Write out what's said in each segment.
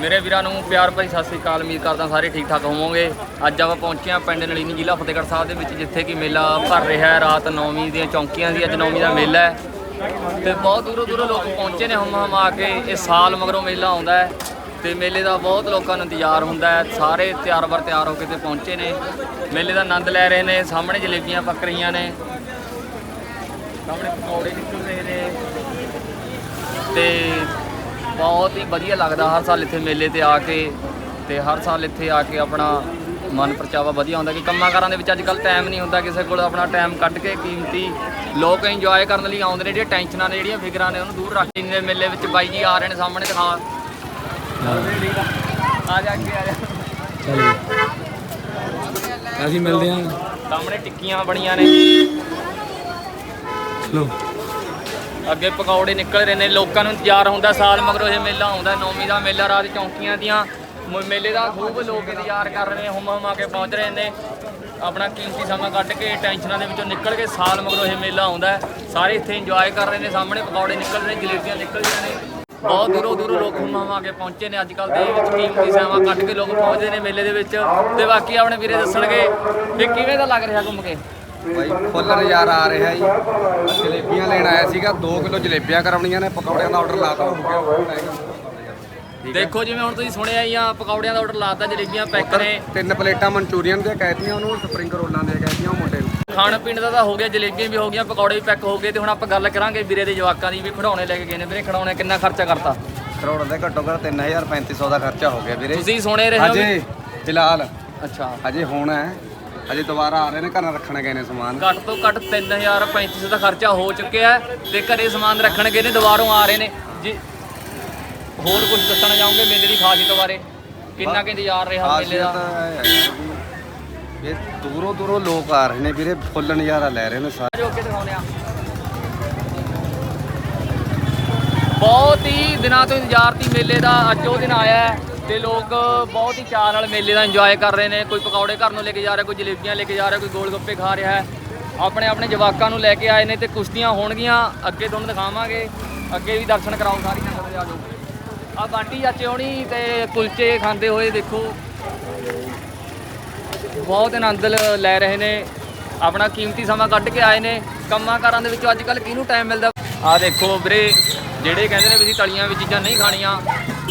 ਮੇਰੇ ਵੀਰਾਂ ਨੂੰ ਪਿਆਰ ਭਰੀ ਸਤਿ ਸ੍ਰੀ ਅਕਾਲ, ਉਮੀਦ ਕਰਦਾ ਸਾਰੇ ਠੀਕ ਠਾਕ ਹੋਵੋਗੇ। ਅੱਜ ਆਪਾਂ ਪਹੁੰਚੇ ਹਾਂ ਪਿੰਡ ਨਲੀਨੀ ਜ਼ਿਲ੍ਹਾ ਫਤਿਹਗੜ੍ਹ ਸਾਹਿਬ ਦੇ ਵਿੱਚ, ਜਿੱਥੇ ਕਿ ਮੇਲਾ ਭਰ ਰਿਹਾ ਹੈ। ਰਾਤ ਨੌਵੀਂ ਦੀਆਂ ਚੌਂਕੀਆਂ ਦੀ ਅੱਜ ਨੌਵੀਂ ਦਾ ਮੇਲਾ ਹੈ। ਤੇ ਬਹੁਤ ਦੂਰੋਂ ਦੂਰੋਂ ਲੋਕ ਪਹੁੰਚੇ ਨੇ ਹਮ ਹਮ ਆ ਕੇ। ਇਹ ਸਾਲ ਮਗਰੋਂ ਮੇਲਾ ਆਉਂਦਾ ਹੈ ਤੇ ਮੇਲੇ ਦਾ ਬਹੁਤ ਲੋਕਾਂ ਨੂੰ ਇੰਤਜ਼ਾਰ ਹੁੰਦਾ ਹੈ। ਸਾਰੇ ਤਿਆਰ ਬਰ ਤਿਆਰ ਹੋ ਕੇ ਤੇ ਪਹੁੰਚੇ ਨੇ। ਮੇਲੇ ਦਾ ਆਨੰਦ ਲੈ ਰਹੇ ਨੇ, ਸਾਹਮਣੇ ਜਲੇਬੀਆਂ ਪੱਕ ਰਹੀਆਂ ਨੇ। ਸਾਹਮਣੇ ਪਕੌੜੇ ਨਿਕਲ ਰਹੇ ਨੇ ਤੇ ਬਹੁਤ ਹੀ ਵਧੀਆ ਲੱਗਦਾ ਹਰ ਸਾਲ ਇੱਥੇ ਮੇਲੇ ਤੇ ਆ ਕੇ ਤੇ ਹਰ ਸਾਲ ਇੱਥੇ ਆ ਕੇ ਆਪਣਾ ਮਨ ਪਰਚਾਵਾ ਵਧੀਆ ਹੁੰਦਾ ਕਿ ਕੰਮਾਂ ਕਾਰਾਂ ਦੇ ਵਿੱਚ ਅੱਜ ਕੱਲ ਟਾਈਮ ਨਹੀਂ ਹੁੰਦਾ ਕਿਸੇ ਕੋਲ ਆਪਣਾ ਟਾਈਮ ਕੱਢ ਕੇ ਕੀਮਤੀ ਲੋਕ ਇੰਜੋਏ ਕਰਨ ਲਈ ਆਉਂਦੇ ਨੇ ਜਿਹੜੀਆਂ ਟੈਨਸ਼ਨਾਂ ਨੇ ਜਿਹੜੀਆਂ ਫਿਕਰਾਂ ਨੇ ਉਹਨੂੰ ਦੂਰ ਰੱਖ ਕੇ ਇੰਨੇ ਮੇਲੇ ਵਿੱਚ ਬਾਈ ਜੀ ਆ ਰਹੇ ਨੇ ਸਾਹਮਣੇ ਦਿਖਾ। ਆ ਜਾ ਕੇ ਆ ਜਾ। ਚਲੋ। ਅਸੀਂ ਮਿਲਦੇ ਹਾਂ। ਸਾਹਮਣੇ ਟਿੱਕੀਆਂ ਬਣੀਆਂ ਨੇ। ਚਲੋ। ਅੱਗੇ ਪਕੌੜੇ ਨਿਕਲ ਰਹੇ ਨੇ, ਲੋਕਾਂ ਨੂੰ ਇੰਤਜ਼ਾਰ ਹੁੰਦਾ ਸਾਲ ਮਗਰੋਂ ਇਹ ਮੇਲਾ ਆਉਂਦਾ, ਨੌਵੀਂ ਦਾ ਮੇਲਾ, ਰਾਤ ਚੌਂਕੀਆਂ ਦੀਆਂ ਮੇਲੇ ਦਾ ਖੂਬ ਲੋਕ ਇੰਤਜ਼ਾਰ ਕਰ ਰਹੇ ਨੇ, ਹੁਮ ਹੁਮ ਕੇ ਪਹੁੰਚ ਰਹੇ ਨੇ। ਆਪਣਾ ਕੀਮਤੀ ਸਮਾਂ ਕੱਢ ਕੇ ਟੈਨਸ਼ਨਾਂ ਦੇ ਵਿੱਚੋਂ ਨਿਕਲ ਕੇ ਸਾਲ ਮਗਰੋਂ ਇਹ ਮੇਲਾ ਆਉਂਦਾ ਹੈ। ਸਾਰੇ ਇੱਥੇ ਇੰਜੋਏ ਕਰ ਰਹੇ ਨੇ, ਸਾਹਮਣੇ ਪਕੌੜੇ ਨਿਕਲ ਰਹੇ ਨੇ, ਜਲੇਬੀਆਂ ਨਿਕਲ ਰਹੀਆਂ ਨੇ। ਬਹੁਤ ਦੂਰੋਂ ਦੂਰੋਂ ਲੋਕ ਹੁਮ ਹੁਮ ਕੇ ਪਹੁੰਚੇ ਨੇ ਅੱਜ ਕੱਲ ਦੇ ਵਿੱਚ ਕੀਮਤੀ ਸਮਾਂ ਕੱਢ ਕੇ ਲੋਕ ਪਹੁੰਚਦੇ ਨੇ ਮੇਲੇ ਦੇ ਵਿੱਚ। ਤੇ ਬਾਕੀ ਆਪਣੇ ਵੀਰੇ ਦੱਸਣਗੇ ਵੀ ਕਿਵੇਂ ਦਾ ਲੱਗ ਰਿਹਾ ਘੁੰਮ ਕੇ? ਭਾਈ ਫੁੱਲ ਨਜ਼ਾਰਾ ਆ ਰਿਹਾ ਜੀ। ਜਲੇਬੀਆਂ ਲੈਣ ਆਇਆ ਸੀਗਾ 2 ਕਿਲੋ ਜਲੇਬੀਆਂ ਕਰਾਉਣੀਆਂ ਨੇ ਪਕੌੜਿਆਂ ਦਾ ਆਰਡਰ ਲਾਤਾ ਹੋ। ਗਿਆ ਦੇਖੋ ਜਿਵੇਂ ਹੁਣ ਤੁਸੀਂ ਸੁਣਿਆ ਹੀ ਆ ਪਕੌੜਿਆਂ ਦਾ ਆਰਡਰ ਲਾਤਾ ਜਲੇਬੀਆਂ ਪੈਕ ਨੇ। ਤਿੰਨ ਪਲੇਟਾਂ ਮਨਚੂਰੀਅਨ ਦੀਆਂ ਕਹਿਤੀਆਂ ਉਹਨੂੰ ਸਪਰਿੰਗ ਰੋਲਾਂ ਦੀਆਂ ਕਹਿਤੀਆਂ ਉਹ ਮੁੰਡੇ ਨੂੰ। ਖਾਣ ਪੀਣ ਦਾ ਤਾਂ ਹੋ ਗਿਆ ਜਲੇਬੀਆਂ ਵੀ ਹੋ ਗਈਆਂ ਪਕੌੜੇ ਵੀ ਪੈਕ ਹੋ ਗਏ ਤੇ ਹੁਣ ਆਪਾਂ ਗੱਲ ਕਰਾਂਗੇ ਵੀਰੇ ਦੇ ਜਵਾਕਾਂ ਦੀ ਵੀ ਖਿਡੌਣੇ ਲੈ ਕੇ ਗਏ ਨੇ ਵੀਰੇ ਖਿਡੌਣੇ ਕਿੰਨਾ ਖਰਚਾ ਕਰਤਾ? ਕਰੋੜ ਦੇ ਘੱਟੋ ਘੱਟ 3350 ਦਾ ਖਰਚਾ ਹੋ ਗਿਆ ਵੀਰੇ। ਤੁਸੀਂ ਸੁਣੇ ਰਹੇ ਹੋ ਅਜੇ ਫਿਲਹਾਲ। ਅੱਛਾ। ਅਜੇ ਹੋਣਾ ਹੈ। ਅਜੇ ਦੁਬਾਰਾ ਆ ਰਹੇ ਨੇ ਘਰਾਂ ਰੱਖਣ ਗਏ ਨੇ ਸਮਾਨ। ਘੱਟ ਤੋਂ ਘੱਟ 3350 ਦਾ ਖਰਚਾ ਹੋ ਚੁੱਕਿਆ ਹੈ ਤੇ ਘਰੇ ਸਮਾਨ ਰੱਖਣ ਗਏ ਨੇ ਦੁਬਾਰੋਂ ਆ ਰਹੇ ਨੇ। ਜੀ ਹੋਰ ਕੁਝ ਦੱਸਣਾ ਚਾਹੋਗੇ ਮੇਲੇ ਦੀ ਖਾਸੀਅਤ ਬਾਰੇ? ਕਿੰਨਾ ਕੁ ਇੰਤਜ਼ਾਰ ਰਿਹਾ ਮੇਲੇ ਦਾ? ਇਹ ਦੂਰੋਂ ਦੂਰੋਂ ਲੋਕ ਆ ਰਹੇ ਨੇ ਵੀਰੇ ਫੁੱਲ ਨਜ਼ਾਰਾ ਲੈ ਰਹੇ ਨੇ ਸਾਰੇ। ਜੋ ਕੇ ਦਿਖਾਉਨੇ ਆ ਬਹੁਤ ਹੀ ਦਿਨਾਂ ਤੋਂ ਇੰਤਜ਼ਾਰ ਸੀ ਮੇਲੇ ਦਾ ਅੱਜ ਉਹ ਦਿਨ ਆਇਆ ਹੈ। ਤੇ ਲੋਕ ਬਹੁਤ ਹੀ ਚਾਅ ਨਾਲ ਮੇਲੇ ਦਾ ਇੰਜੋਏ ਕਰ ਰਹੇ ਨੇ। ਕੋਈ ਪਕੌੜੇ ਘਰ ਨੂੰ ਲੈ ਕੇ ਜਾ ਰਿਹਾ, ਕੋਈ ਜਲੇਬੀਆਂ ਲੈ ਕੇ ਜਾ ਰਿਹਾ, ਕੋਈ ਗੋਲ ਗੱਪੇ ਖਾ ਰਿਹਾ ਹੈ। ਆਪਣੇ ਆਪਣੇ ਜਵਾਕਾਂ ਨੂੰ ਲੈ ਕੇ ਆਏ ਨੇ ਤੇ ਕੁਸ਼ਤੀਆਂ ਹੋਣਗੀਆਂ। ਅੱਗੇ ਤੁਹਾਨੂੰ ਦਿਖਾਵਾਂਗੇ। ਅੱਗੇ ਵੀ ਦਰਸ਼ਨ ਕਰਾਓ ਸਾਰੀ ਸੰਗਤ ਦੇ ਆ ਜਾਓ। ਆ ਬਾਂਟੀ ਚਾਚੇ ਹੋਣੀ ਤੇ ਕੁਲਚੇ ਖਾਂਦੇ ਹੋਏ ਦੇਖੋ। ਬਹੁਤ ਆਨੰਦ ਲੈ ਰਹੇ ਨੇ। ਆਪਣਾ ਕੀਮਤੀ ਸਮਾਂ ਕੱਢ ਕੇ ਆਏ ਨੇ। ਕੰਮਾਂ ਕਾਰਾਂ ਦੇ ਵਿੱਚੋਂ ਅੱਜ ਕੱਲ ਕਿਹਨੂੰ ਟਾਈਮ ਮਿਲਦਾ? ਆ ਦੇਖੋ ਵੀਰੇ, ਜਿਹੜੇ ਕਹਿੰਦੇ ਨੇ ਵੀ ਅਸੀਂ ਤਲੀਆਂ ਵੀ ਚੀਜ਼ਾਂ ਨਹੀਂ ਖਾਣੀਆਂ।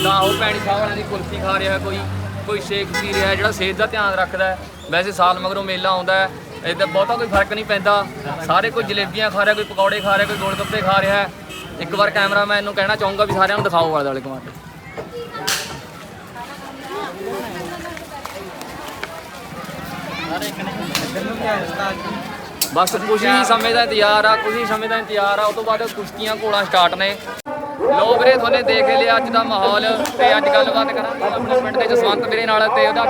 ਨਾ ਉਹ ਭੈਣੀ ਸਾਹਿਬ ਵਾਲਿਆਂ ਦੀ ਕੁਲਫੀ ਖਾ ਰਿਹਾ ਕੋਈ ਕੋਈ ਸ਼ੇਕ ਪੀ ਰਿਹਾ, ਜਿਹੜਾ ਸਿਹਤ ਦਾ ਧਿਆਨ ਰੱਖਦਾ ਹੈ। ਵੈਸੇ ਸਾਲ ਮਗਰੋਂ ਮੇਲਾ ਆਉਂਦਾ ਹੈ ਇਹਦਾ ਬਹੁਤਾ ਕੋਈ ਫ਼ਰਕ ਨਹੀਂ ਪੈਂਦਾ। ਸਾਰੇ ਕੋਈ ਜਲੇਬੀਆਂ ਖਾ ਰਿਹਾ, ਕੋਈ ਪਕੌੜੇ ਖਾ ਰਿਹਾ, ਕੋਈ ਗੋਲ ਗੱਪੇ ਖਾ ਰਿਹਾ ਹੈ। ਇੱਕ ਵਾਰ ਕੈਮਰਾਮੈਨ ਨੂੰ ਕਹਿਣਾ ਚਾਹੂੰਗਾ ਵੀ ਸਾਰਿਆਂ ਨੂੰ ਦਿਖਾਓ ਵਾਲੇ ਦੁਆਲੇ ਘੁਮਾ ਕੇ ਬਸ ਕੁਝ ਹੀ ਸਮੇਂ ਦਾ ਇੰਤਜ਼ਾਰ ਆ ਕੁਝ ਹੀ ਸਮੇਂ ਦਾ ਇੰਤਜ਼ਾਰ ਆ ਉਸ ਤੋਂ ਬਾਅਦ ਕੁਸ਼ਤੀਆਂ ਘੋੜਾਂ ਸਟਾਰਟ ਨੇ। ਲੋ ਵੀਰੇ ਤੁਹਾਨੇ ਦੇਖ ਲਿਆ ਅੱਜ ਦਾ ਮਾਹੌਲ ਤੇ ਅੱਜ ਗੱਲਬਾਤ ਕਰਾਂਗੇ ਆਪਣੇ ਪਿੰਡ ਦੇ ਜਸਵੰਤ ਵੀਰੇ ਨਾਲ ਤੇ ਉਹਦਾ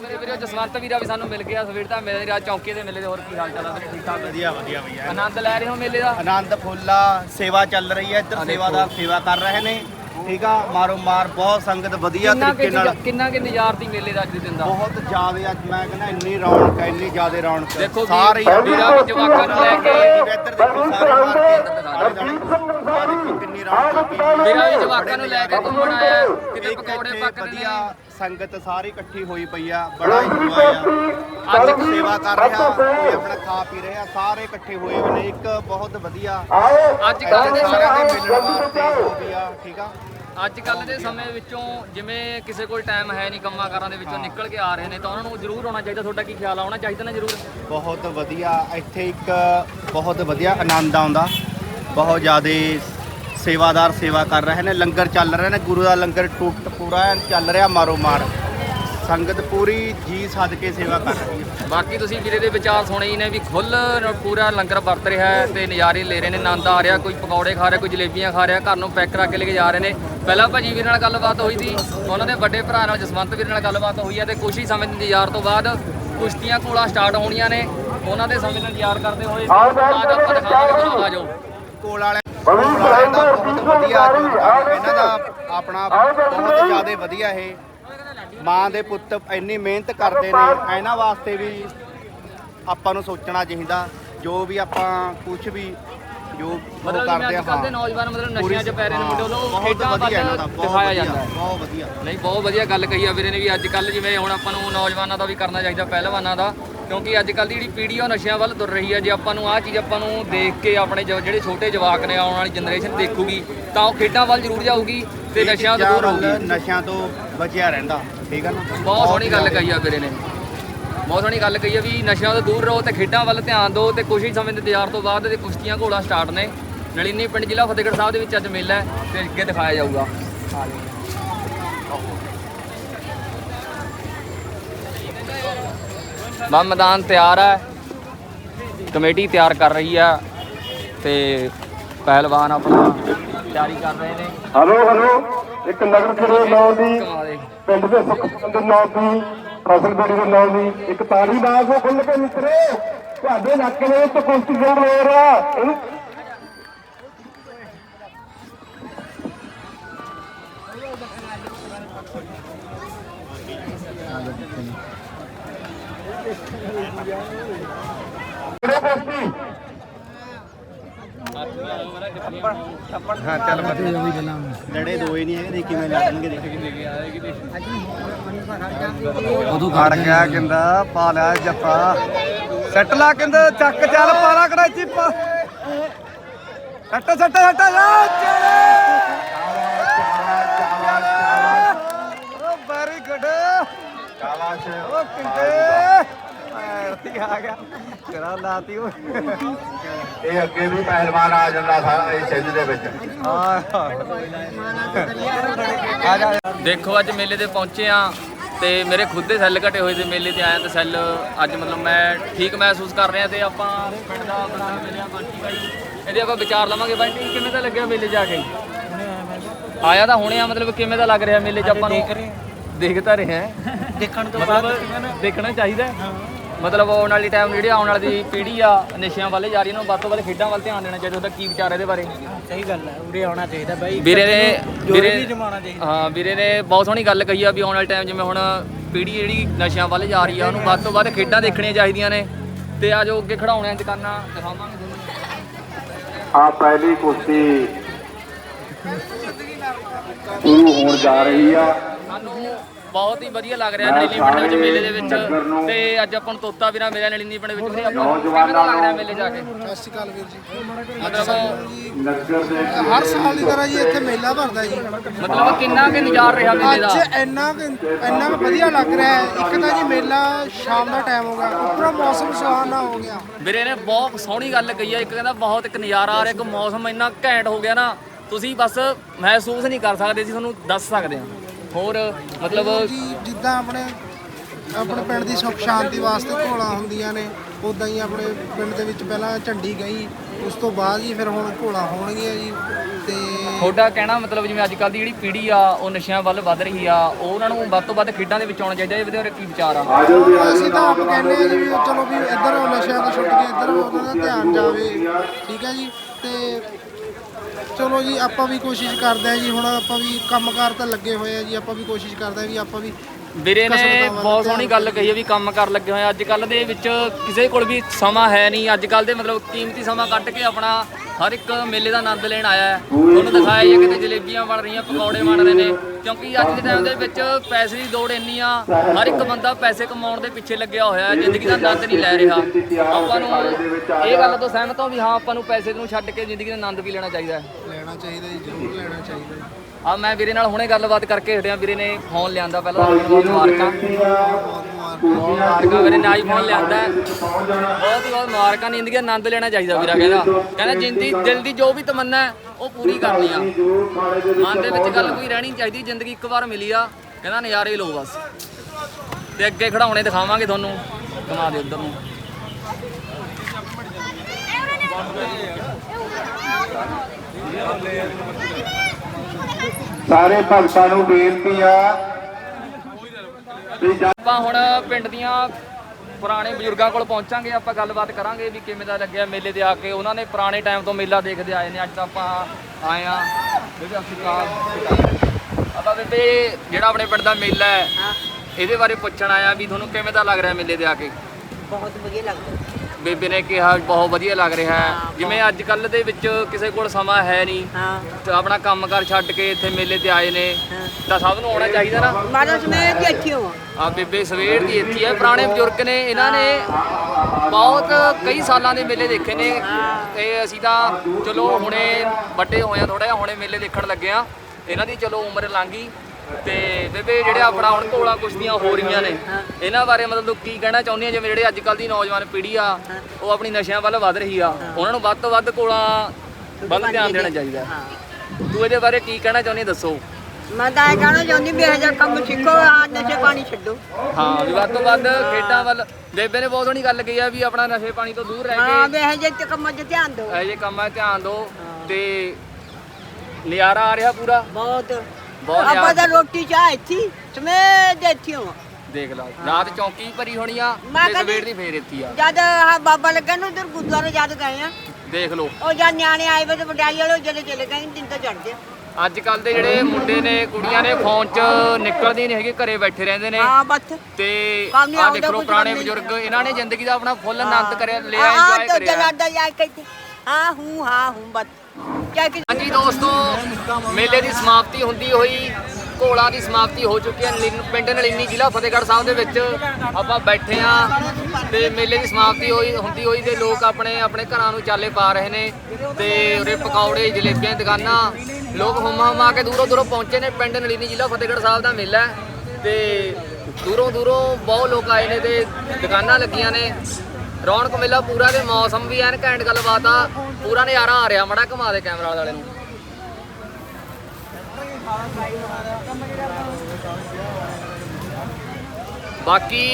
ਕੀ ਵੀਰੇ ਜਸਵੰਤ ਵੀਰਾ ਵੀ ਸਾਨੂੰ ਮਿਲ ਗਿਆ ਸਵੇਰ ਦਾ ਮੇਰੇ ਰਾਜ ਚੌਂਕੇ ਦੇ ਮੇਲੇ ਦੇ ਹੋਰ ਕੀ ਹਾਲ ਚਾਲ ਆ ਵੀਰੇ? ਠੀਕ ਠਾਕ ਵਧੀਆ ਵਧੀਆ ਭਈਆ ਆਨੰਦ ਲੈ ਰਹੇ ਹੋ ਮੇਲੇ ਦਾ? ਆਨੰਦ ਫੁੱਲਾ ਸੇਵਾ ਚੱਲ ਰਹੀ ਹੈ ਇੱਧਰ ਸੇਵਾਦਾਰ ਸੇਵਾ ਕਰ ਰਹੇ ਨੇ। ਠੀਕ ਆ ਮਾਰੋ ਮਾਰ ਬਹੁਤ ਸੰਗਤ ਵਧੀਆ ਕਿੰਨਾ ਤਰੀਕੇ ਨਾਲ ਕਿੰਨਾ ਕਿ ਨਜ਼ਾਰ ਦੀ ਮੇਲੇ ਦਾ ਅੱਜ ਦੇ ਦਿਨ ਦਾ? ਬਹੁਤ ਜ਼ਿਆਦਾ ਅੱਜ ਮੈਂ ਕਹਿੰਦਾ ਇੰਨੀ ਰੌਣਕ ਹੈ ਇੰਨੀ ਜ਼ਿਆਦਾ ਰੌਣਕ ਹੈ। ਦੇਖੋ ਸਾਰੇ ਵੀਰ- ਵੀਰਾਂ ਵੀ ਜਵਾਕਾਂ ਨੂੰ ਲੈ ਕੇ ਇੱਧਰ ਦੇਖੋ ਸਾਰੇ ਮਾਰ ਦੇਖੋ ਕਿੰਨੀ ਰੌਣਕ ਹੈ। ਵੀਰਾਂ ਵੀ ਜਵਾਕਾਂ ਨੂੰ ਲੈ ਕੇ ਘੁੰਮਣ ਆਇਆ ਕਿਤੇ ਇੱਕ ਪਕੌੜੇ ਇੱਥੇ ਪੱਕ ਰਹੇ ਨੇ। ਵਧੀਆ ਸੰਗਤ ਸਾਰੀ ਇਕੱਠੀ ਹੋਈ ਪਈ ਆ ਬੜਾ ਇੰਜੋਏ ਆ ਅੱਜ ਸੇਵਾ ਕਰ ਰਿਹਾ ਕੋਈ ਆਪਣਾ ਖਾ ਪੀ ਰਿਹਾ ਸਾਰੇ ਇਕੱਠੇ ਹੋਏ ਹੋਏ ਨੇ ਇੱਕ ਬਹੁਤ ਵਧੀਆ ਅੱਜ ਕੱਲ੍ਹ ਦੇ ਸਾਰਿਆਂ ਦੇ ਮਿਲਣ ਵਾਸਤੇ ਹੋ ਗਿਆ ਠੀਕ ਆ। ਅੱਜ ਕੱਲ ਦੇ ਸਮੇਂ ਵਿੱਚੋਂ ਜਿਵੇਂ ਕਿਸੇ ਕੋਲ ਟਾਈਮ ਹੈ ਨਹੀਂ ਕੰਮਾਂ ਕਾਰਾਂ ਦੇ ਵਿੱਚੋਂ ਨਿਕਲ ਕੇ ਆ ਰਹੇ ਨੇ ਤਾਂ ਉਹਨਾਂ ਨੂੰ ਜ਼ਰੂਰ ਆਉਣਾ ਚਾਹੀਦਾ। ਤੁਹਾਡਾ ਕੀ ਖਿਆਲ ਆ? ਆਉਣਾ ਚਾਹੀਦਾ ਨਾ ਜ਼ਰੂਰ? ਬਹੁਤ ਵਧੀਆ। ਇੱਥੇ ਇੱਕ ਬਹੁਤ ਵਧੀਆ ਆਨੰਦ ਆਉਂਦਾ। ਬਹੁਤ ਜ਼ਿਆਦੇ ਸੇਵਾਦਾਰ ਸੇਵਾ ਕਰ ਰਹੇ ਨੇ। ਲੰਗਰ ਚੱਲ ਰਹੇ ਨੇ। ਗੁਰੂ ਦਾ ਲੰਗਰ ਟੁੱਟ ਪੂਰਾ ਚੱਲ ਰਿਹਾ ਮਾਰੋ ਮਾਰ ਸੰਗਤ ਪੂਰੀ ਜੀ ਸੱਦ ਕੇ ਸੇਵਾ ਕਰ ਰਹੀ ਹੈ। ਬਾਕੀ ਤੁਸੀਂ ਵੀਰੇ ਦੇ ਵਿਚਾਰ ਸੁਣੇ ਹੀ ਨੇ ਵੀ ਖੁੱਲ ਪੂਰਾ ਲੰਗਰ ਵਰਤ ਰਿਹਾ ਹੈ ਤੇ ਨਜ਼ਾਰੇ ਲੈ ਰਹੇ ਨੇ ਆਨੰਦ ਆ ਰਿਹਾ ਕੋਈ ਪਕੌੜੇ ਖਾ ਰਿਹਾ ਕੋਈ ਜਲੇਬੀਆਂ ਖਾ ਰਿਹਾ ਘਰ ਨੂੰ ਪੈਕ ਕਰਾ ਕੇ ਲੈ ਕੇ ਜਾ ਰਹੇ ਨੇ। ਪਹਿਲਾਂ ਭਾਜੀ ਵੀਰ ਨਾਲ ਗੱਲਬਾਤ ਹੋਈ ਸੀ ਉਹਨਾਂ ਦੇ ਵੱਡੇ ਭਰਾ ਨਾਲ ਜਸਵੰਤ ਵੀਰ ਨਾਲ ਗੱਲਬਾਤ ਹੋਈ ਹੈ ਤੇ ਕੁਛ ਹੀ ਸਮੇਂ ਦੇ ਇੰਤਜ਼ਾਰ ਤੋਂ ਬਾਅਦ ਕੁਸ਼ਤੀਆਂ ਕੋਲਾ ਸਟਾਰਟ ਹੋਣੀਆਂ ਨੇ ਉਹਨਾਂ ਦੇ ਸਮੇਂ ਦਾ ਇੰਤਜ਼ਾਰ ਕਰਦੇ ਹੋਏ ਆ ਜਾਓ ਕੋਲ ਵਾਲੇ ਕੋਲ ਵਾਲਿਆਂ ਦਾ ਬਹੁਤ ਵਧੀਆ ਇਹਨਾਂ ਦਾ ਆਪਣਾ ਬਹੁਤ ਜ਼ਿਆਦਾ ਵਧੀਆ ਇਹ। ਮਾਂ ਦੇ ਪੁੱਤ ਇੰਨੀ ਮਿਹਨਤ ਕਰਦੇ ਨੇ ਇਹਨਾਂ ਵਾਸਤੇ ਵੀ ਆਪਾਂ ਨੂੰ ਸੋਚਣਾ ਚਾਹੀਦਾ ਜੋ ਵੀ ਆਪਾਂ ਕੁਝ ਵੀ ਜੋ ਮਤਲਬ ਕਰਦੇ ਆ ਹਾਂ। ਨੌਜਵਾਨ ਮਤਲਬ ਨਸ਼ਿਆਂ 'ਚ ਪੈ ਰਹੇ ਨੇ ਮੁੰਡੇ ਉਹ ਖੇਡਾਂ ਵੱਲ ਦਿਖਾਇਆ ਜਾਂਦਾ। ਬਹੁਤ ਵਧੀਆ। ਨਹੀਂ ਬਹੁਤ ਵਧੀਆ ਗੱਲ ਕਹੀ ਆ ਵੀਰੇ ਨੇ ਵੀ ਅੱਜ ਕੱਲ ਜਿਵੇਂ ਹੁਣ ਆਪਾਂ ਨੂੰ ਨੌਜਵਾਨਾਂ ਦਾ ਵੀ ਕਰਨਾ ਚਾਹੀਦਾ ਪਹਿਲਵਾਨਾਂ ਦਾ ਕਿਉਂਕਿ ਅੱਜ ਕੱਲ ਦੀ ਜਿਹੜੀ ਪੀੜ੍ਹੀ ਆ ਉਹ ਨਸ਼ਿਆਂ ਵੱਲ ਤੁਰ ਰਹੀ ਹੈ ਜੇ ਆਪਾਂ ਨੂੰ ਆਹ ਚੀਜ਼ ਆਪਾਂ ਨੂੰ ਦੇਖ ਕੇ ਆਪਣੇ ਜਿਹੜੇ ਛੋਟੇ ਜਵਾਕ ਨੇ ਆਉਣ ਵਾਲੀ ਜਨਰੇਸ਼ਨ ਦੇਖੂਗੀ ਤਾਂ ਉਹ ਖੇਡਾਂ ਵੱਲ ਜ਼ਰੂਰ ਜਾਊਗੀ ਤੇ ਨਸ਼ਿਆਂ ਤੋਂ ਦੂਰ ਹੋਊਗੀ। ਨਸ਼ਿਆਂ ਤੋਂ ਬਚਿਆ ਰਹਿੰਦਾ। ਠੀਕ ਹੈ ਨਾ? ਬਹੁਤ ਸੋਹਣੀ ਗੱਲ ਕਹੀ ਆ ਵੀਰੇ ਨੇ। ਬਹੁਤ ਸੋਹਣੀ ਗੱਲ ਕਹੀ ਆ ਵੀ ਨਸ਼ਿਆਂ ਤੋਂ ਦੂਰ ਰਹੋ ਤੇ ਖੇਡਾਂ ਵੱਲ ਧਿਆਨ ਦਿਓ ਤੇ ਕੁਛ ਹੀ ਸਮੇਂ ਦੇ ਇੰਤਜ਼ਾਰ ਤੋਂ ਬਾਅਦ ਤੇ ਕੁਸ਼ਤੀਆਂ ਘੋੜਾ ਸਟਾਰਟ ਨੇ। ਨਲੀਨੀ ਪਿੰਡ ਜ਼ਿਲ੍ਹਾ ਫਤਿਹਗੜ੍ਹ ਸਾਹਿਬ ਦੇ ਵਿੱਚ ਅੱਜ ਮੇਲਾ ਹੈ ਤੇ ਅੱਗੇ ਦਿਖਾਇਆ ਜਾਊਗਾ। ਬਾ ਮੈਦਾਨ ਤਿਆਰ ਹੈ ਕਮੇਟੀ ਤਿਆਰ ਕਰ ਰਹੀ ਆ ਤੇ ਪਹਿਲਵਾਨ ਆਪਣਾ ਤਿਆਰੀ ਕਰ ਰਹੇ ਨੇ। ਹਲੋ ਹਲੋ ਇੱਕ ਨਗਰ ਕਿਲੇ ਨਾਂ ਦੀ, ਪਿੰਡ ਦੇ ਸੁਖਪੰਦ ਦੇ ਨੌ ਦੀ, ਫਸਲ ਬੜੀ ਦੇ ਨਾਂ ਦੀ, ਇੱਕ ਤਾਲੀ ਬਾਗ ਖੁੱਲ ਕੇ ਮਿੱਤਰੇ ਤੁਹਾਡੇ ਇਲਾਕੇ ਦੇ ਵਿੱਚ ਕੁਸ਼ਤੀ ਜ਼ੋਰ ਹੋ ਰਿਹਾ ਇਹਨੂੰ ਹਾਂ ਚੱਲ ਵਧੀਆ। ਲੜੇ ਦੋ ਹੀ ਨਹੀਂ ਹੈਗੇ ਦੇਖ ਕਿਵੇਂ ਲੜਨਗੇ ਦੇਖ ਅੜ ਗਿਆ ਕਹਿੰਦਾ ਪਾ ਲਿਆ ਜੱਫਾ। ਸੱਟ ਲਾ ਕਹਿੰਦਾ ਚੱਕ ਚੱਲ ਪਾਲਾ ਕੜਾਚੀ ਪਾ ਸੱਟ ਸੱਟ ਸੱਟ ਜਾ ਓ ਵੈਰੀ ਗੁੱਡ ਸ਼ਾਬਾਸ਼ ਓ ਕਿੰਦੇ ਆ ਗਿਆ। ਕਰਾ ਲਾਤੀ ਓ ਇਹ ਅੱਗੇ ਵੀ ਪਹਿਲਵਾਨ ਆ ਜਾਂਦਾ ਸਾਰਾ ਇਸ ਸਿੰਧ ਦੇ ਵਿੱਚ। ਆ ਆ ਜਾ ਦੇਖੋ ਅੱਜ ਮੇਲੇ ਤੇ ਪਹੁੰਚੇ ਆ ਤੇ ਮੇਰੇ ਖੁਦ ਦੇ ਸੈੱਲ ਘਟੇ ਹੋਏ ਤੇ ਮੇਲੇ ਤੇ ਆਇਆ ਤੇ ਸੈੱਲ ਅੱਜ ਮਤਲਬ ਮੈਂ ਠੀਕ ਮਹਿਸੂਸ ਕਰ ਰਿਹਾ ਤੇ ਆਪਾਂ ਪਿੰਡ ਦਾ ਆਪਣਾ ਮਿਲਿਆ ਬੰਟੀ ਬਾਈ ਇਹਦੇ ਆਪਾਂ ਵਿਚਾਰ ਲਵਾਂਗੇ। ਬੰਟੀ ਕਿਵੇਂ ਦਾ ਲੱਗਿਆ ਮੇਲੇ ਜਾ ਕੇ? ਆਇਆ ਤਾਂ ਹੁਣੇ ਆ ਮਤਲਬ ਕਿਵੇਂ ਦਾ ਲੱਗ ਰਿਹਾ ਮੇਲੇ 'ਚ ਆਪਾਂ ਨੂੰ? ਦੇਖ ਤਾਂ ਰਹੇ ਹੈ। ਦੇਖਣ ਤੋਂ ਬਾਅਦ ਦੇਖਣਾ। ਚਾਹੀਦਾ। ਹੈ। ਮਤਲਬ ਆਉਣ ਵਾਲੀ ਟਾਈਮ ਜਿਹੜੀ ਆਉਣ ਵਾਲੀ ਪੀੜ੍ਹੀ ਆ ਨਸ਼ਿਆਂ ਵੱਲ ਜਾ ਰਹੀ ਹੈ, ਉਹਨੂੰ ਵੱਧ ਤੋਂ ਵੱਧ ਖੇਡਾਂ ਵੱਲ ਧਿਆਨ ਦੇਣਾ ਚਾਹੀਦਾ ਉਹਦਾ ਕੀ ਵਿਚਾਰ ਇਹਦੇ ਬਾਰੇ? ਸਹੀ ਗੱਲ ਹੈ ਉਰੇ ਆਉਣਾ ਚਾਹੀਦਾ ਬਾਈ। ਵੀਰੇ ਨੇ ਵੀਰੇ ਜਮਾਉਣਾ ਚਾਹੀਦਾ। ਹਾਂ ਵੀਰੇ ਨੇ ਬਹੁਤ ਸੋਹਣੀ ਗੱਲ ਕਹੀ ਆ ਵੀ ਆਉਣ ਵਾਲੇ ਟਾਈਮ ਜਿਵੇਂ ਹੁਣ ਪੀੜ੍ਹੀ ਜਿਹੜੀ ਨਸ਼ਿਆਂ ਵੱਲ ਜਾ ਰਹੀ ਆ ਉਹਨੂੰ ਵੱਧ ਤੋਂ ਵੱਧ ਖੇਡਾਂ ਦੇਖਣੀਆਂ ਚਾਹੀਦੀਆਂ ਨੇ। ਤੇ ਆ ਜੋ ਅੱਗੇ ਖੜਾਉਣਿਆਂ ਦੁਕਾਨਾਂ ਦਿਖਾਵਾਂਗੇ ਤੁਹਾਨੂੰ। ਆ ਪਹਿਲੀ ਕੁਸ਼ਤੀ ਸ਼ੁਰੂ ਹੋਣ ਜਾ ਰਹੀ ਆ। ਸਾਨੂੰ ਬਹੁਤ ਹੀ ਵਧੀਆ ਲੱਗ ਰਿਹਾ ਨਲੀਨੀ ਪਿੰਡ ਦੇ ਵਿੱਚ ਮੇਲੇ ਦੇ ਵਿੱਚ। ਤੇ ਅੱਜ ਆਪਾਂ ਨੂੰ ਤੋਤਾ ਵੀਰਾ ਮਿਲਿਆ ਨਲੀਨੀ ਪਿੰਡ ਵਿੱਚ। ਵੀਰੇ ਆਪਾਂ ਨੂੰ ਦਾ ਲੱਗ ਰਿਹਾ ਮੇਲੇ ਜਾ ਕੇ? ਸਤਿ ਸ਼੍ਰੀ ਅਕਾਲ ਵੀਰ ਜੀ। ਮਤਲਬ ਨਗਰ ਦੇ ਹਰ ਸਾਲ ਦੀ ਤਰ੍ਹਾਂ ਜੀ ਇੱਥੇ ਮੇਲਾ ਭਰਦਾ ਜੀ। ਮਤਲਬ ਕਿੰਨਾ ਕਿ ਨਜ਼ਾਰ ਰਿਹਾ ਮੇਲੇ ਦਾ? ਅੱਜ ਇੰਨਾ ਕੁ ਇੰਨਾ ਵਧੀਆ ਲੱਗ ਰਿਹਾ ਹੈ। ਇੱਕ ਤਾਂ ਜੀ ਮੇਲਾ ਸ਼ਾਮ ਦਾ ਟਾਈਮ ਹੋ ਗਿਆ ਉੱਪਰੋਂ ਮੌਸਮ ਸੁਹਾਵਣਾ ਹੋ ਗਿਆ। ਵੀਰੇ ਨੇ ਬਹੁਤ ਸੋਹਣੀ ਗੱਲ ਕਹੀ ਆ ਇੱਕ ਕਹਿੰਦਾ ਬਹੁਤ ਇੱਕ ਨਜ਼ਾਰਾ ਆ ਰਿਹਾ ਇੱਕ ਮੌਸਮ ਇੰਨਾ ਘੈਂਟ ਹੋ ਗਿਆ ਨਾ ਤੁਸੀਂ ਬਸ ਮਹਿਸੂਸ ਨਹੀਂ ਕਰ ਸਕਦੇ ਸੀ ਤੁਹਾਨੂੰ ਦੱਸ ਸਕਦੇ ਹਾਂ। ਹੋਰ ਮਤਲਬ ਜੀ ਜਿੱਦਾਂ ਆਪਣੇ ਆਪਣੇ ਪਿੰਡ ਦੀ ਸੁੱਖ ਸ਼ਾਂਤੀ ਵਾਸਤੇ ਘੋਲਾਂ ਹੁੰਦੀਆਂ ਨੇ ਉਦਾਂ ਹੀ ਆਪਣੇ ਪਿੰਡ ਦੇ ਵਿੱਚ ਪਹਿਲਾਂ ਝੰਡੀ ਗਈ ਉਸ ਤੋਂ ਬਾਅਦ ਹੀ ਫਿਰ ਹੁਣ ਘੋਲਾਂ ਹੋਣਗੀਆਂ ਜੀ ਤੇ ਤੁਹਾਡਾ ਕਹਿਣਾ ਮਤਲਬ ਜਿਵੇਂ ਅੱਜ ਕੱਲ ਦੀ ਜਿਹੜੀ ਪੀੜ੍ਹੀ ਆ ਉਹ ਨਸ਼ਿਆਂ ਵੱਲ ਵੱਧ ਰਹੀ ਆ ਉਹ ਉਹਨਾਂ ਨੂੰ ਵੱਧ ਤੋਂ ਵੱਧ ਖੇਡਾਂ ਦੇ ਵਿੱਚ ਆਉਣਾ ਚਾਹੀਦਾ ਇਹਦੇ ਬਾਰੇ ਕੀ ਵਿਚਾਰ ਆ? ਅਸੀਂ ਤਾਂ ਆਪ ਕਹਿੰਦੇ ਆ ਜੀ ਵੀ ਚਲੋ ਵੀ ਇੱਧਰ ਨਸ਼ਿਆਂ ਤੋਂ ਛੁੱਟ ਕੇ ਇੱਧਰ ਉਹਨਾਂ ਦਾ ਧਿਆਨ ਜਾਵੇ ਠੀਕ ਹੈ ਜੀ ਤੇ ਚਲੋ ਜੀ, ਆਪਾਂ ਵੀ ਕੋਸ਼ਿਸ਼ ਕਰਦੇ ਆ ਜੀ, ਹੁਣ ਆਪਾਂ ਵੀ ਕੰਮਕਾਰ ਤਾਂ ਲੱਗੇ ਹੋਏ ਆ ਜੀ, ਆਪਾਂ ਵੀ ਕੋਸ਼ਿਸ਼ ਕਰਦੇ ਆ ਵੀ ਆਪਾਂ ਵੀ ਵੀਰੇ ਨੇ ਬਹੁਤ ਸੋਹਣੀ ਗੱਲ ਕਹੀ ਹੈ ਵੀ ਕੰਮ ਕਰ ਲੱਗੇ ਹੋਏ ਅੱਜ ਕੱਲ ਦੇ ਵਿੱਚ ਕਿਸੇ ਕੋਲ ਵੀ ਸਮਾਂ ਹੈ ਨਹੀਂ। ਅੱਜ ਕੱਲ ਦੇ ਮਤਲਬ ਕੀਮਤੀ ਸਮਾਂ ਕੱਢ ਕੇ ਆਪਣਾ ਹਰ ਇੱਕ ਮੇਲੇ ਦਾ ਆਨੰਦ ਲੈਣ ਆਇਆ ਹੈ। ਤੁਹਾਨੂੰ ਦਿਖਾਇਆ ਹੀ ਕਿਤੇ ਜਲੇਬੀਆਂ ਬਣ ਰਹੀਆਂ ਪਕੌੜੇ ਬਣ ਰਹੇ ਨੇ। ਕਿਉਂਕਿ ਅੱਜ ਦੇ ਟਾਈਮ ਦੇ ਵਿੱਚ ਪੈਸੇ ਦੀ ਦੌੜ ਇੰਨੀ ਆ ਹਰ ਇੱਕ ਬੰਦਾ ਪੈਸੇ ਕਮਾਉਣ ਦੇ ਪਿੱਛੇ ਲੱਗਿਆ ਹੋਇਆ ਹੈ। ਜ਼ਿੰਦਗੀ ਦਾ ਆਨੰਦ ਨਹੀਂ ਲੈ ਰਿਹਾ। ਆਪਾਂ ਨੂੰ ਇਹ ਗੱਲ ਤੋਂ ਸਹਿਮਤ ਹਾਂ ਵੀ ਹਾਂ ਆਪਾਂ ਨੂੰ ਪੈਸੇ ਨੂੰ ਛੱਡ ਕੇ ਜ਼ਿੰਦਗੀ ਦਾ ਆਨੰਦ ਵੀ ਲੈਣਾ ਚਾਹੀਦਾ ਹੈ। ਲੈਣਾ ਚਾਹੀਦਾ ਜੀ ਜ਼ਰੂਰ ਲੈਣਾ ਚਾਹੀਦਾ ਆ ਮੈਂ ਵੀਰੇ ਨਾਲ ਹੁਣੇ ਗੱਲਬਾਤ ਕਰਕੇ ਹਟਿਆ। ਵੀਰੇ ਨੇ ਫੋਨ ਲਿਆਂਦਾ ਪਹਿਲਾਂ ਤਾਂ ਬਹੁਤ ਮੁਬਾਰਕਾਂ ਮੁਬਾਰਕਾਂ ਵੀਰੇ ਨੇ ਆਈਫੋਨ ਲਿਆਂਦਾ। ਹੈ। ਬਹੁਤ ਹੀ ਬਹੁਤ ਮੁਬਾਰਕਾਂ ਜ਼ਿੰਦਗੀ ਦਾ ਆਨੰਦ ਲੈਣਾ ਚਾਹੀਦਾ ਵੀਰਾ ਕਹਿੰਦਾ। ਕਹਿੰਦਾ ਜ਼ਿੰਦਗੀ ਦਿਲ ਦੀ ਜੋ ਵੀ ਤਮੰਨਾ ਉਹ ਪੂਰੀ ਕਰਨੀ ਆ। ਮਨ ਦੇ ਵਿੱਚ ਗੱਲ ਕੋਈ ਰਹਿਣੀ ਚਾਹੀਦੀ। ਜ਼ਿੰਦਗੀ ਇੱਕ ਵਾਰ ਮਿਲੀ ਆ। ਕਹਿੰਦਾ ਨਜ਼ਾਰੇ ਹੀ ਲਓ ਬਸ। ਤੇ ਅੱਗੇ ਖੜਾਉਣੇ ਦਿਖਾਵਾਂਗੇ ਤੁਹਾਨੂੰ। ਕਮਾ ਦੇ ਉਧਰ ਨੂੰ। ਸਾਰੇ ਭਗਤਾਂ ਨੂੰ ਬੇਨਤੀ ਆ ਆਪਾਂ ਹੁਣ ਪਿੰਡ ਦੀਆਂ ਪੁਰਾਣੇ ਬਜ਼ੁਰਗਾਂ ਕੋਲ ਪਹੁੰਚਾਂਗੇ ਆਪਾਂ ਗੱਲਬਾਤ ਕਰਾਂਗੇ ਵੀ ਕਿਵੇਂ ਦਾ ਲੱਗਿਆ ਮੇਲੇ ਤੇ ਆ ਕੇ। ਉਹਨਾਂ ਨੇ ਪੁਰਾਣੇ ਟਾਈਮ ਤੋਂ ਮੇਲਾ ਦੇਖਦੇ ਆਏ ਨੇ ਅੱਜ ਤਾਂ ਆਪਾਂ ਆਏ ਆ ਬੇਬੇ ਸਤਿ ਸ਼੍ਰੀ ਅਕਾਲ ਆਪਾਂ ਬੇਬੇ ਜਿਹੜਾ ਆਪਣੇ ਪਿੰਡ ਦਾ ਮੇਲਾ ਹੈ। ਇਹਦੇ ਬਾਰੇ ਪੁੱਛਣ ਆਇਆ ਵੀ ਤੁਹਾਨੂੰ ਕਿਵੇਂ ਦਾ ਲੱਗ ਰਿਹਾ ਮੇਲੇ ਤੇ ਆ ਕੇ? ਬਹੁਤ ਵਧੀਆ ਲੱਗਦਾ। ਬੇਬੇ ਨੇ ਕਿਹਾ ਬਹੁਤ ਵਧੀਆ ਲੱਗ ਰਿਹਾ ਹੈ। ਜਿਵੇਂ ਅੱਜ ਕੱਲ ਦੇ ਵਿੱਚ ਕਿਸੇ ਕੋਲ ਸਮਾਂ ਹੈ ਨਹੀਂ। ਹਾਂ। ਤੇ ਆਪਣਾ ਕੰਮਕਾਰ ਛੱਡ ਕੇ ਇੱਥੇ ਮੇਲੇ ਤੇ ਆਏ ਨੇ। ਤਾਂ ਸਭ ਨੂੰ ਆਉਣਾ ਚਾਹੀਦਾ ਨਾ। ਮਾਰਾ ਸਮੇਤ ਹੀ ਇੱਥੇ ਹੋ ਆ ਬੇਬੇ ਸਵੇਰ ਦੀ ਇੱਥੇ ਹੈ ਪੁਰਾਣੇ ਬਜ਼ੁਰਗ ਨੇ ਇਹਨਾਂ ਨੇ ਬਹੁਤ ਕਈ ਸਾਲਾਂ ਦੇ ਮੇਲੇ ਦੇਖੇ ਨੇ। ਤੇ ਅਸੀਂ ਤਾਂ ਚਲੋ ਹੁਣੇ ਵੱਡੇ ਹੋਏ ਆ ਥੋੜਾ ਜਿਹਾ ਹੁਣੇ ਮੇਲੇ ਦੇਖਣ ਲੱਗੇ ਆ। ਇਹਨਾਂ ਦੀ ਚਲੋ ਉਮਰ ਲੰਘੀ ਤੇ ਬੇਬੇ ਜਿਹੜੇ ਆਪਣਾ ਹੁਣ ਕੋਲਾ ਕੁਸ਼ਤੀਆਂ ਹੋ ਰਹੀਆਂ ਨੇ ਇਹਨਾਂ ਬਾਰੇ ਮਤਲਬ ਕੀ ਕਹਿਣਾ ਚਾਹੁੰਦੀ ਆ? ਜਿਵੇਂ ਜਿਹੜੇ ਅੱਜ ਕੱਲ ਦੀ ਨੌਜਵਾਨ ਪੀੜ੍ਹੀ ਆ ਉਹ ਆਪਣੀ ਨਸ਼ਿਆਂ ਵੱਲ ਵੱਧ ਰਹੀ ਆ ਉਹਨਾਂ ਨੂੰ ਵੱਧ ਤੋਂ ਵੱਧ ਕੋਲਾ ਵੱਲ ਧਿਆਨ ਦੇਣਾ ਚਾਹੀਦਾ। ਹਾਂ। ਤੂੰ ਇਹਦੇ ਬਾਰੇ ਕੀ ਕਹਿਣਾ ਚਾਹੁੰਦੀ ਦੱਸੋ। ਮੈਂ ਤਾਂ ਇਹ ਕਹਿਣਾ ਚਾਹੁੰਦੀ ਵੀ ਇਹ ਜਿਹਾ ਕੰਮ ਸਿੱਖੋ ਆ ਨਸ਼ੇ ਪਾਣੀ ਛੱਡੋ। ਹਾਂ ਵੀ ਵੱਧ ਤੋਂ ਵੱਧ ਖੇਡਾਂ ਵੱਲ ਬੇਬੇ ਨੇ ਬਹੁਤ ਸੋਹਣੀ ਗੱਲ ਕਹੀ ਆ ਵੀ ਆਪਣਾ ਨਸ਼ੇ ਪਾਣੀ ਤੋਂ ਦੂਰ ਰਹਿ ਹਾਂ ਕੇ ਵੀ ਇਹ ਜਿਹੇ ਕੰਮਾਂ 'ਚ ਧਿਆਨ ਦਿਓ। ਇਹੋ ਜਿਹੇ ਕੰਮਾਂ 'ਤੇ ਧਿਆਨ ਦਿਓ ਤੇ ਨਜ਼ਾਰਾ ਆ ਰਿਹਾ ਪੂਰਾ। ਬਹੁਤ। ਬਹੁਤ ਆਪਾਂ ਤਾਂ ਰੋਟੀ ਚਾਹ ਇੱਥੇ ਇੱਥੇ ਹੋ ਦੇਖ ਲਾ ਰਾਤ ਚੌਂਕੀ ਭਰੀ ਹੋਣੀ ਆ ਮੈਂ ਤੇ ਸਵੇਰ ਦੀ ਫੇਰ ਇੱਥੇ ਆ। ਜਦ ਆਹ ਬਾਬਾ ਲੱਗਾ ਨੂੰ ਉਧਰ ਗੁਰਦੁਆਰੇ ਜਦ ਗਏ ਆ। ਦੇਖ ਲਓ। ਉਹ ਜਦ ਨਿਆਣੇ ਆਏ ਵੇ ਤੇ ਵਡਿਆਈ ਵਾਲੇ ਉਹ ਜਦੋਂ ਚਲੇ ਗਏ ਦਿਨ ਤਾਂ ਚੜ ਗਿਆ ਅੱਜ ਕੱਲ ਦੇ ਜਿਹੜੇ ਮੁੰਡੇ ਨੇ ਕੁੜੀਆਂ ਨੇ ਫੋਨ 'ਚ ਨਿਕਲਦੇ ਨਹੀਂ ਹੈਗੇ ਘਰੇ ਬੈਠੇ ਰਹਿੰਦੇ ਨੇ। ਹਾਂ ਬੱਤ ਤੇ ਕੰਮ ਨੀ ਆ ਆਉਂਦਾ ਦੇਖ ਲਓ ਕੁਝ ਪੁਰਾਣੇ ਬਜ਼ੁਰਗ ਇਹਨਾਂ ਨੇ ਜ਼ਿੰਦਗੀ ਦਾ ਆਪਣਾ ਫੁੱਲ ਆਨੰਦ ਕਰਿਆ ਲਿਆ ਇੰਜੋਏ ਕਰਿਆ। ਜਲਾਦਾ ਜਾ ਕੇ ਹਾਂ ਹੂੰ ਹਾਂ ਹੂੰ ਬੱਤ ਹਾਂਜੀ ਦੋਸਤੋ, ਮੇਲੇ ਦੀ ਸਮਾਪਤੀ ਹੁੰਦੀ ਹੋਈ ਘੋਲਾਂ ਦੀ ਸਮਾਪਤੀ ਹੋ ਚੁੱਕੀ ਹੈ ਨਲਿਨ- ਪਿੰਡ ਨਲੀਨੀ ਜ਼ਿਲ੍ਹਾ ਫਤਿਹਗੜ੍ਹ ਸਾਹਿਬ ਦੇ ਵਿੱਚ। ਆਪਾਂ ਬੈਠੇ ਆ ਤੇ ਮੇਲੇ ਦੀ ਸਮਾਪਤੀ ਹੋਈ ਹੁੰਦੀ ਹੋਈ ਤੇ ਲੋਕ ਆਪਣੇ ਆਪਣੇ ਘਰਾਂ ਨੂੰ ਚਾਲੇ ਪਾ ਰਹੇ ਨੇ ਤੇ ਉਰੇ ਪਕੌੜੇ, ਜਲੇਬੀਆਂ ਦੀਆਂ ਦੁਕਾਨਾਂ, ਲੋਕ ਹੁਮਾ ਹੁਮਾ ਕੇ ਦੂਰੋਂ ਦੂਰੋਂ ਪਹੁੰਚੇ ਨੇ। ਪਿੰਡ ਨਲੀਨੀ ਜ਼ਿਲ੍ਹਾ ਫਤਿਹਗੜ੍ਹ ਸਾਹਿਬ ਦਾ ਮੇਲਾ ਹੈ ਤੇ ਦੂਰੋਂ ਦੂਰੋਂ ਬਹੁਤ ਲੋਕ ਆਏ ਨੇ ਤੇ ਦੁਕਾਨਾਂ ਲੱਗੀਆਂ ਨੇ। ਰੌਣਕ ਮੇਲਾ ਪੂਰਾ ਤੇ ਮੌਸਮ ਵੀ ਐਨ ਘੈਂਟ ਗੱਲਬਾਤ ਆ। ਪੂਰਾ ਨਜ਼ਾਰਾ ਆ ਰਿਹਾ, ਮੜਾ ਘੁਮਾ ਦੇ ਕੈਮਰਾ ਵਾਲੇ ਨੂੰ ਬਾਕੀ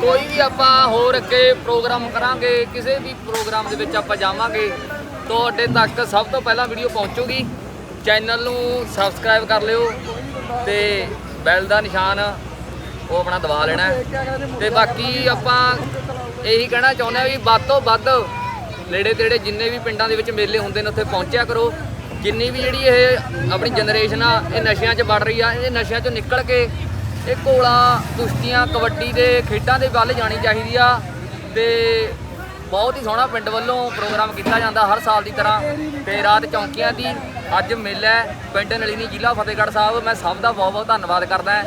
ਕੋਈ ਵੀ ਆਪਾਂ ਹੋਰ ਅੱਗੇ ਪ੍ਰੋਗਰਾਮ ਕਰਾਂਗੇ, ਕਿਸੇ ਵੀ ਪ੍ਰੋਗਰਾਮ ਦੇ ਵਿੱਚ ਆਪਾਂ ਜਾਵਾਂਗੇ, ਤੁਹਾਡੇ ਤੱਕ ਸਭ ਤੋਂ ਪਹਿਲਾਂ ਵੀਡੀਓ ਪਹੁੰਚੂਗੀ ਚੈਨਲ ਨੂੰ ਸਬਸਕ੍ਰਾਈਬ ਕਰ ਲਿਓ ਤੇ ਬੈਲ ਦਾ ਨਿਸ਼ਾਨ ਉਹ ਆਪਣਾ ਦਬਾ ਲੈਣਾ ਹੈ। ਤੇ ਬਾਕੀ ਆਪਾਂ ਇਹੀ ਕਹਿਣਾ ਚਾਹੁੰਦੇ ਆ ਵੀ ਵੱਧ ਤੋਂ ਵੱਧ ਨੇੜੇ ਤੇੜੇ ਜਿੰਨੇ ਵੀ ਪਿੰਡਾਂ ਦੇ ਵਿੱਚ ਮੇਲੇ ਹੁੰਦੇ ਨੇ, ਉੱਥੇ ਪਹੁੰਚਿਆ ਕਰੋ। ਜਿੰਨੀ ਵੀ ਜਿਹੜੀ ਇਹ ਆਪਣੀ ਜਨਰੇਸ਼ਨ ਆ, ਇਹ ਨਸ਼ਿਆਂ 'ਚ ਵੜ ਰਹੀ ਆ, ਇਹ ਨਸ਼ਿਆਂ 'ਚੋਂ ਨਿਕਲ ਕੇ ਇਹ ਘੋਲਾ, ਕੁਸ਼ਤੀਆਂ, ਕਬੱਡੀ ਦੇ ਖੇਡਾਂ ਦੇ ਵੱਲ ਜਾਣੀ ਚਾਹੀਦੀ ਆ ਤੇ ਬਹੁਤ ਹੀ ਸੋਹਣਾ ਪਿੰਡ ਵੱਲੋਂ ਪ੍ਰੋਗਰਾਮ ਕੀਤਾ ਜਾਂਦਾ ਹਰ ਸਾਲ ਦੀ ਤਰ੍ਹਾਂ ਤੇ ਰਾਤ ਚੌਂਕੀਆਂ ਦੀ ਅੱਜ ਮੇਲਾ ਪਿੰਡ ਨਲੀਨੀ ਜ਼ਿਲ੍ਹਾ ਫਤਿਹਗੜ੍ਹ ਸਾਹਿਬ। ਮੈਂ ਸਭ ਦਾ ਬਹੁਤ ਬਹੁਤ ਧੰਨਵਾਦ ਕਰਦਾ